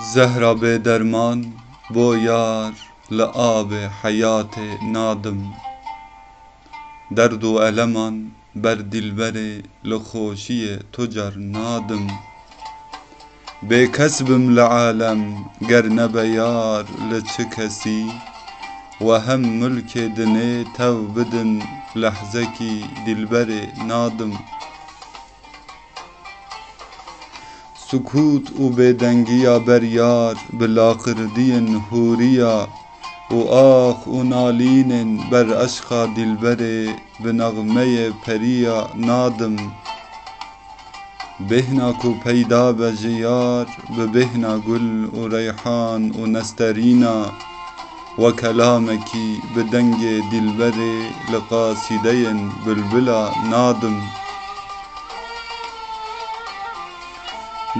زهرا به درمان بو یار لە حیات نادم. درد و ئەلەمان بر دلبر ل خوشی تۆجار نادم. به بم لە عالم گر نەبە یار لە و هم ملک دنێ تەو بدن کی دلبر نادم. سکوت و بێدەنگیا بەریار بلاقردیین حوریا. و ئاخ و نالین بر بەر ئەشقا به نغمه پریا. نادم. بهنا کو پیدا به بجیار به بهنا گل و ریحان و نسترینا. و کلامکی به دنگ دلبر لقاسیدین بلبلا. نادم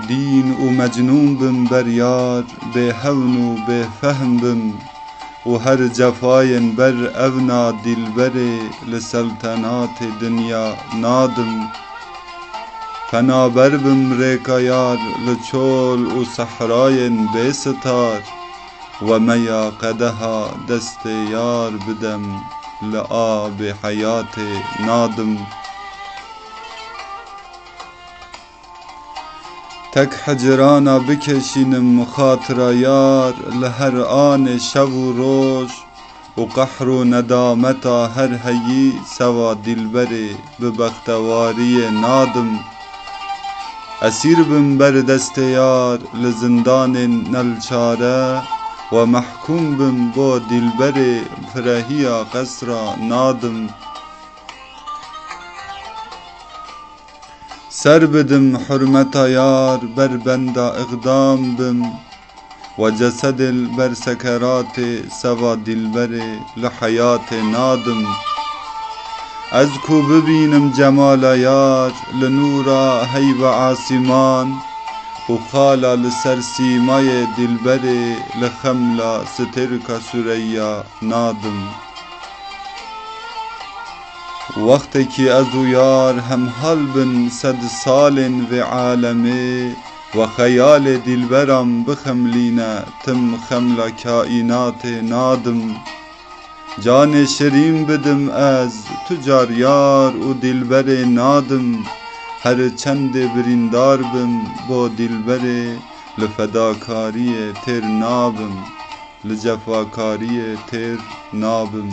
دین و مجنون بم بر یار به هون و به فهم بم و هر جفاین بر اونا دلبر لسلطنات دنیا نادم پنابر بم ریکا یار لچول و صحراین بستار و میا قدها دست یار بدم لآب حیات نادم تک حجرانا بکشینم خاطر یار لهر آن شب و روز و قهر و ندامتا هر هیی سوا دلبر به بختواری نادم اسیر بم بر دست یار لزندان نلچاره و محکوم بم با دلبر فرهیا قصرا نادم سر بدم حرمتا یار بر بندا اقدام بم و جسد بر سکرات سوا دلبر لحیات نادم از کو ببینم جمال یار لنورا هی و آسمان و خالا لسر سیمای دلبر لخملا سترکا سریا نادم Vakteki ez uyar hem halbin sed salin ve alemi ve hayale dilberam bihemline tüm hemla kainatı nadım. Cane şerim bidim ez tücar yar u dilbere nadım. Her çende birindar bim bo dilbere li fedakariye ter nabim Li cefakariye ter nabim